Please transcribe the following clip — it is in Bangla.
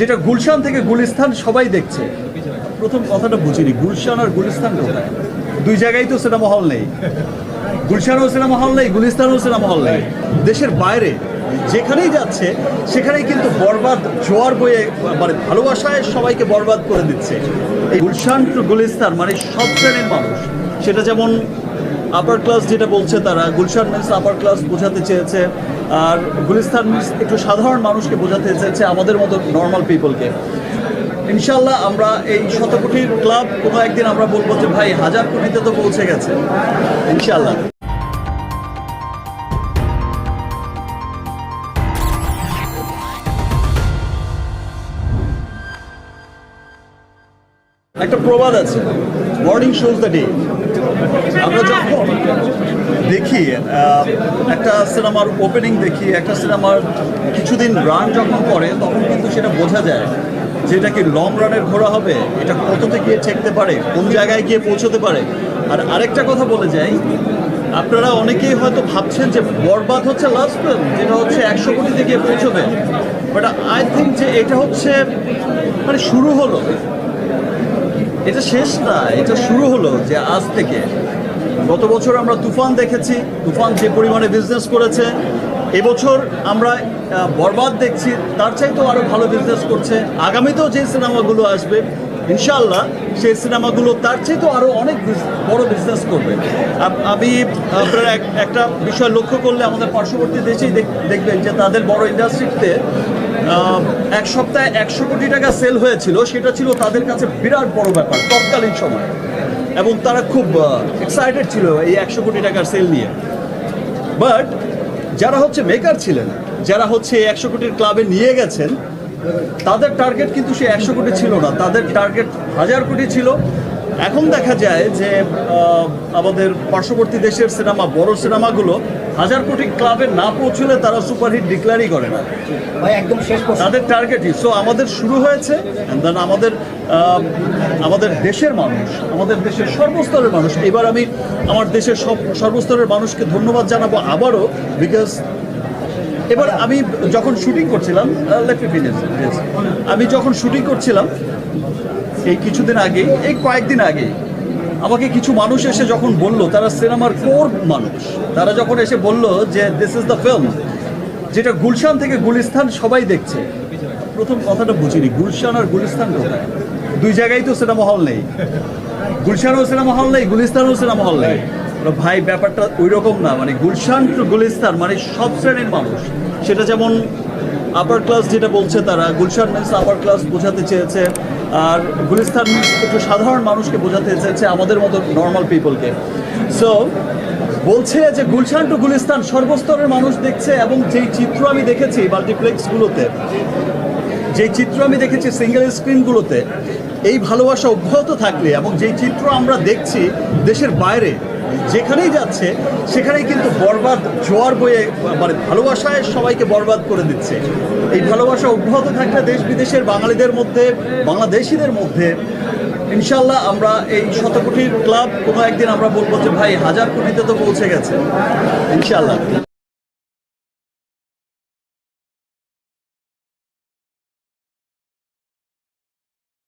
যেটা গুলশান থেকে গুলিস্তান সবাই দেখছে। প্রথম কথাটা বুঝিনি, গুলশান আর গুলিস্তান দুই জায়গায় তো সিনেমা হল নেই। গুলশানও সিনেমা হল নেই, গুলিস্তানও সিনেমা হল নেই। দেশের বাইরে যেখানেই যাচ্ছে, সেখানেই কিন্তু বরবাদ, জোয়ার বয়ে মানে ভালোবাসায় সবাইকে বরবাদ করে দিচ্ছে। এই গুলশান টু গুলিস্তান মানে সব শ্রেণির মানুষ। সেটা যেমন আপার ক্লাস যেটা বলছে তারা, গুলশান মিন্স আপার ক্লাস বোঝাতে চেয়েছে। আর গুলিস্তান মিন্স একটু সাধারণ মানুষকে বোঝাতে চেয়েছে আমাদের মতো নর্মাল পিপলকে ইনশাল্লাহ আমরা এই শত কোটির ক্লাব কোনো একদিন আমরা বলব যে, ভাই, হাজার কোটিতে তো পৌঁছে গেছে। ইনশাল্লাহ একটা প্রবাদ আছে। মর্নিং শোজ দ্য ডে আমরা যখন দেখি একটা সিনেমার ওপেনিং দেখি, একটা সিনেমার কিছুদিন রান যখন করে, তখন কিন্তু সেটা বোঝা যায় যে এটা কি লং রানের ঘোরা হবে, এটা কততে গিয়ে ঠেকতে পারে, কোন জায়গায় গিয়ে পৌঁছতে পারে। আর আরেকটা কথা বলে যাই, আপনারা অনেকেই হয়তো ভাবছেন যে বরবাদ হচ্ছে লাস্ট ফিল্ম যেটা হচ্ছে একশো কোটিতে গিয়ে পৌঁছবে। বাট আই থিঙ্ক যে এটা হচ্ছে মানে শুরু হলো। এটা শেষ না, এটা শুরু হলো যে আজ থেকে। গত বছর আমরা তুফান দেখেছি, তুফান যে পরিমাণে বিজনেস করেছে, এবছর আমরা বরবাদ দেখছি, তার চাইতেও আরও ভালো বিজনেস করছে। আগামীতেও যে সিনেমাগুলো আসবে ইনশাআল্লাহ সেই সিনেমাগুলো তার চেয়ে তো আরও অনেক বড় বিজনেস করবে। আমি, আপনারা এক- একটা বিষয় লক্ষ্য করলে আমাদের পার্শ্ববর্তী দেশেই দেখ- দেখবেন যে তাদের বড় ইন্ডাস্ট্রিতে এক সপ্তাহে একশো কোটি টাকা সেল হয়েছিল, সেটা ছিল তাদের কাছে বিরাট বড় ব্যাপার, তৎকালীন সময়। এবং তারা খুব এক্সাইটেড ছিল এই একশো কোটি টাকার সেল নিয়ে। বাট যারা হচ্ছে মেকার ছিলেন, যারা হচ্ছে একশো কোটির ক্লাবে নিয়ে গেছেন তাদের টার্গেট কিন্তু সে একশো কোটি ছিল না। তাদের টার্গেট হাজার কোটি ছিল। এখন দেখা যায় যে আমাদের পার্শ্ববর্তী দেশের সিনেমা বড় সিনেমাগুলো হাজার কোটি ক্লাবে না পৌঁছলে তারা সুপারহিট ডিক্লারই করে না। একদম শেষ তাদের টার্গেটই সো আমাদের শুরু হয়েছে then আমাদের আমাদের দেশের মানুষ আমাদের দেশের সর্বস্তরের মানুষ। এবার আমি আমার দেশের সব সর্বস্তরের মানুষকে ধন্যবাদ জানাব আবারও বিকজ এবার আমি যখন শুটিং করছিলাম finish, আমি যখন শুটিং করছিলাম এই কিছুদিন আগে এই কয়েকদিন আগে আমাকে কিছু মানুষ এসে যখন বলল তারা সিনেমার কোর মানুষ তারা যখন এসে বলল যে দিস ইজ দ্য ফিল্ম যেটা গুলশান থেকে গুলিস্তান সবাই দেখছে প্রথম কথাটা বুঝিনি গুলশান আর গুলিস্তান কোথায়? দুই জায়গায় তো সিনেমা হল নেই। গুলশানও সিনেমা হল নেই গুলিস্তানও সিনেমা হল নেই। ভাই, ব্যাপারটা ওই রকম না। মানে গুলশান টু গুলিস্তান মানে সব শ্রেণির মানুষ। সেটা যেমন আপার ক্লাস যেটা বলছে তারা, গুলশান মিন্স আপার ক্লাস বোঝাতে চেয়েছে, আর গুলিস্তান একটু সাধারণ মানুষকে বোঝাতে চেয়েছে আমাদের মতো নর্মাল পিপলকে সো বলছে যে গুলশান টু গুলিস্তান সর্বস্তরের মানুষ দেখছে এবং যেই চিত্র আমি দেখেছি মাল্টিপ্লেক্সগুলোতে যেই চিত্র আমি দেখেছি সিঙ্গেল স্ক্রিনগুলোতে এই ভালোবাসা অব্যাহত থাকলে এবং যেই চিত্র আমরা দেখছি দেশের বাইরে যেখানেই যাচ্ছে, সেখানেই কিন্তু বরবাদ, জোয়ার বয়ে মানে ভালোবাসায় সবাইকে বরবাদ করে দিচ্ছে। এই ভালোবাসা অব্যাহত থাকলে দেশ বিদেশের বাঙালিদের মধ্যে, বাংলাদেশিদের মধ্যে ইনশাল্লাহ আমরা এই শতকোটির ক্লাব, কোনো একদিন আমরা বলব যে, ভাই, হাজার কোটিতে তো পৌঁছে গেছে। ইনশাল্লাহ